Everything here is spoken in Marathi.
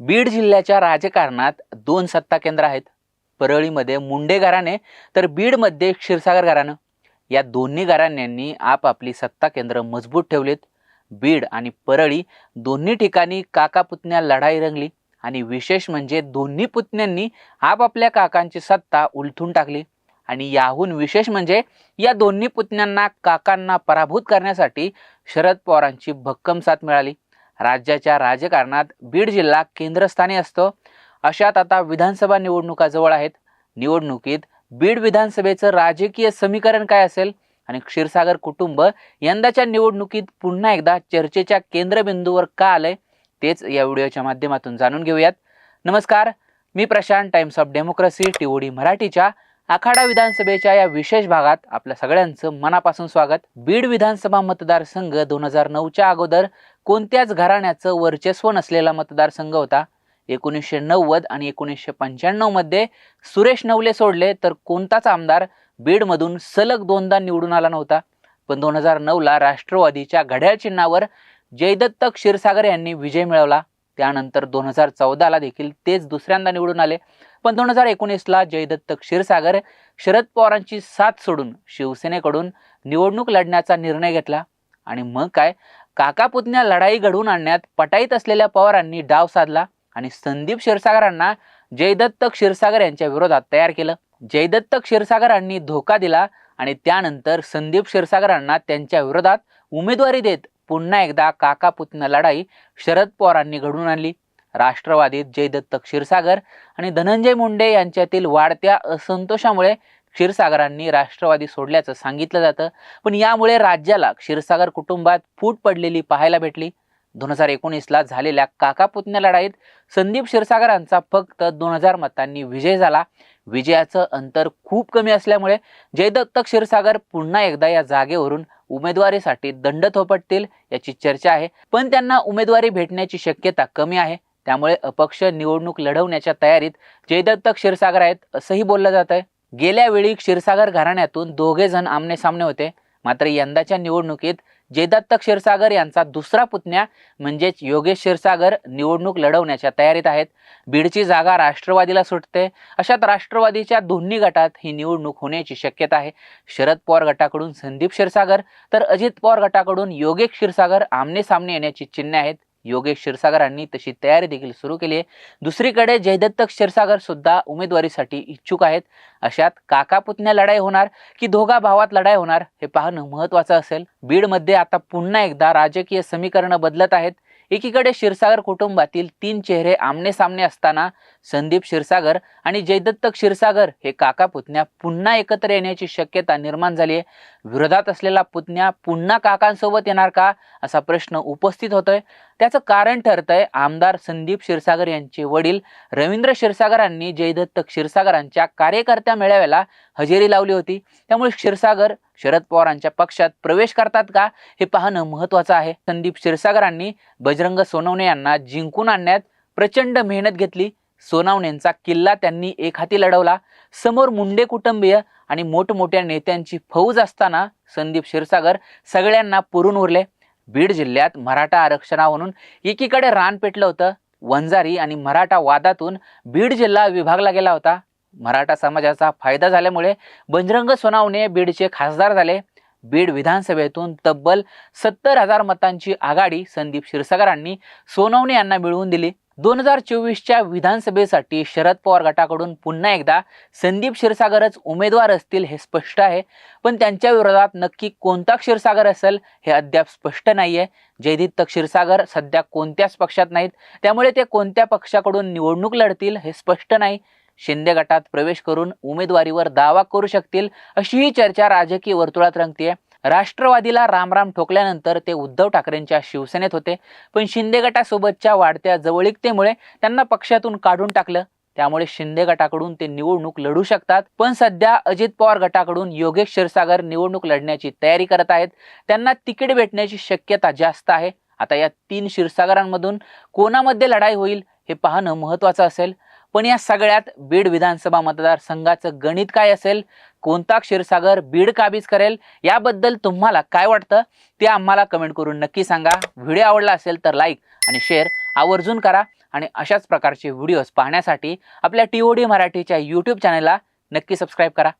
बीड जिल्ह्याच्या राजकारणात दोन सत्ता केंद्र आहेत. परळीमध्ये मुंडे घराणे तर बीडमध्ये क्षीरसागर घराणं. या दोन्ही घराण्यांनी आपापली सत्ता केंद्र मजबूत ठेवलीत. बीड आणि परळी दोन्ही ठिकाणी काका पुतण्या लढाई रंगली आणि विशेष म्हणजे दोन्ही पुतण्यांनी आपापल्या काकांची सत्ता उलथून टाकली. आणि याहून विशेष म्हणजे या दोन्ही पुतण्यांना काकांना पराभूत करण्यासाठी शरद पवारांची भक्कम साथ मिळाली. राज्याच्या राजकारणात बीड जिल्हा केंद्रस्थानी असतो. अशात आता विधानसभा निवडणुका जवळ आहेत. निवडणुकीत बीड विधानसभेचं राजकीय समीकरण काय असेल? आणि क्षीरसागर कुटुंब यंदाच्या निवडणुकीत पुन्हा एकदा चर्चेच्या केंद्रबिंदूवर का आलंय? तेच या व्हिडिओच्या माध्यमातून जाणून घेऊयात. नमस्कार मी Prashant times of democracy TOD मराठीच्या आखाडा विधानसभेच्या या विशेष भागात आपल्या सगळ्यांचं मनापासून स्वागत. बीड विधानसभा मतदारसंघ दोन हजार नऊच्या अगोदर कोणत्याच घराण्याचं वर्चस्व नसलेला मतदारसंघ होता. एकोणीसशे नव्वद आणि एकोणीसशे पंच्याण्णवमध्ये सुरेश नवले सोडले तर कोणताच आमदार बीडमधून सलग दोनदा निवडून आला नव्हता. पण दोन हजार नऊला राष्ट्रवादीच्या घड्याळ चिन्हावर जयदत्त क्षीरसागर यांनी विजय मिळवला. त्यानंतर दोन हजार चौदाला देखील तेच दुसऱ्यांदा निवडून आले. पण दोन हजार एकोणीसला जयदत्त क्षीरसागर शरद पवारांची साथ सोडून शिवसेनेकडून निवडणूक लढण्याचा निर्णय घेतला. आणि मग काय? काकापुतण्या लढाई घडवून आणण्यात पटाईत असलेल्या पवारांनी डाव साधला आणि संदीप क्षीरसागरांना जयदत्त क्षीरसागर यांच्या विरोधात तयार केलं. जयदत्त क्षीरसागरांनी धोका दिला आणि त्यानंतर संदीप क्षीरसागरांना त्यांच्या विरोधात उमेदवारी देत पुन्हा एकदा काका पुतण्या लढाई शरद पवारांनी घडवून आणली. राष्ट्रवादीत जयदत्त क्षीरसागर आणि धनंजय मुंडे यांच्यातील वाढत्या असंतोषामुळे क्षीरसागरांनी राष्ट्रवादी सोडल्याचं सांगितलं जातं. पण यामुळे राज्याला क्षीरसागर कुटुंबात फूट पडलेली पाहायला भेटली. दोन हजार एकोणीसला झालेल्या काका पुतण्या लढाईत संदीप क्षीरसागरांचा फक्त दोन हजार मतांनी विजय झाला. विजयाचं अंतर खूप कमी असल्यामुळे जयदत्त क्षीरसागर पुन्हा एकदा या जागेवरून उमेदवारीसाठी दंड थोपटतील याची चर्चा आहे. पण त्यांना उमेदवारी भेटण्याची शक्यता कमी आहे. त्यामुळे अपक्ष निवडणूक लढवण्याच्या तयारीत जयदत्त क्षीरसागर आहेत असंही बोललं जात आहे गेल्या वेळी क्षीरसागर घराण्यातून दोघे जण आमने सामने होते. मात्र यंदाच्या निवडणुकीत जयदत्त क्षीरसागर यांचा दुसरा पुतण्या म्हणजेच योगेश क्षीरसागर निवडणूक लढवण्याच्या तयारीत आहेत. बीडची जागा राष्ट्रवादीला सुटते. अशात राष्ट्रवादीच्या दोन्ही गटात ही निवडणूक होण्याची शक्यता आहे. शरद पवार गटाकडून संदीप क्षीरसागर तर अजित पवार गटाकडून योगेश क्षीरसागर आमने सामने येण्याची चिन्हे आहेत. योगेश क्षीरसागरांनी तशी तयारी देखील सुरू केली आहे. दुसरीकडे जयदत्त क्षीरसागर सुद्धा उमेदवारीसाठी इच्छुक आहेत. अशात काका पुतण्या लढाई होणार की दोघा भावात लढाई होणार हे पाहणं महत्वाचं असेल. बीडमध्ये आता पुन्हा एकदा राजकीय समीकरणं बदलत आहेत. एकीकडे क्षीरसागर कुटुंबातील तीन चेहरे आमने सामने असताना संदीप क्षीरसागर आणि जयदत्त क्षीरसागर हे काका पुतण्या पुन्हा एकत्र येण्याची शक्यता निर्माण झाली आहे. विरोधात असलेला पुतण्या पुन्हा काकांसोबत येणार का असा प्रश्न उपस्थित होतोय. त्याचं कारण ठरतंय आमदार संदीप क्षीरसागर यांचे वडील रवींद्र क्षीरसागरांनी जयदत्त क्षीरसागरांच्या कार्यकर्त्या मेळाव्याला हजेरी लावली होती. त्यामुळे क्षीरसागर शरद पवारांच्या पक्षात प्रवेश करतात का हे पाहणं महत्त्वाचं आहे. संदीप क्षीरसागरांनी बजरंग सोनवणे यांना जिंकून आणण्यात प्रचंड मेहनत घेतली. सोनावणेंचा किल्ला त्यांनी एक हाती लढवला. समोर मुंडे कुटुंबीय आणि मोठमोठ्या नेत्यांची फौज असताना संदीप क्षीरसागर सगळ्यांना पुरून उरले. बीड जिल्ह्यात मराठा आरक्षणावरून एकीकडे रान पेटलं होतं. वंजारी आणि मराठा वादातून बीड जिल्हा विभागला गेला होता. मराठा समाजाचा फायदा झाल्यामुळे बजरंग सोनावणे बीडचे खासदार झाले. बीड विधानसभेतून तब्बल सत्तर हजार मतांची आघाडी संदीप क्षीरसागरांनी सोनवणे यांना मिळवून दिली. दोन हजार चोवीसच्या विधानसभेसाठी शरद पवार गटाकडून पुन्हा एकदा संदीप क्षीरसागरच उमेदवार असतील हे स्पष्ट आहे. पण त्यांच्या विरोधात नक्की कोणता क्षीरसागर असेल हे अद्याप स्पष्ट नाही आहे जयदित्त क्षीरसागर सध्या कोणत्याच पक्षात नाहीत. त्यामुळे ते कोणत्या पक्षाकडून निवडणूक लढतील हे स्पष्ट नाही. शिंदे गटात प्रवेश करून उमेदवारीवर दावा करू शकतील अशीही चर्चा राजकीय वर्तुळात रंगतीये. राष्ट्रवादीला रामराम ठोकल्यानंतर ते उद्धव ठाकरेंच्या शिवसेनेत होते. पण शिंदे गटासोबतच्या वाढत्या जवळीकतेमुळे त्यांना पक्षातून काढून टाकलं. त्यामुळे शिंदे गटाकडून ते निवडणूक लढू शकतात. पण सध्या अजित पवार गटाकडून योगेश क्षीरसागर निवडणूक लढण्याची तयारी करत आहेत. त्यांना तिकीट भेटण्याची शक्यता जास्त आहे. आता या तीन क्षीरसागरांमधून कोणामध्ये लढाई होईल हे पाहणं महत्त्वाचं असेल. पण या सगळ्यात बीड विधानसभा मतदारसंघाचं गणित काय असेल? कोणता क्षीरसागर बीड काबीज करेल? याबद्दल तुम्हाला काय वाटतं? ते आम्हाला कमेंट करून नक्की सांगा. व्हिडिओ आवडला असेल तर लाईक आणि शेअर आवर्जून करा. आणि अशाच प्रकारचे व्हिडिओज पाहण्यासाठी आपल्या टी ओ डी मराठीच्या यूट्यूब चॅनलला नक्की सबस्क्राईब करा.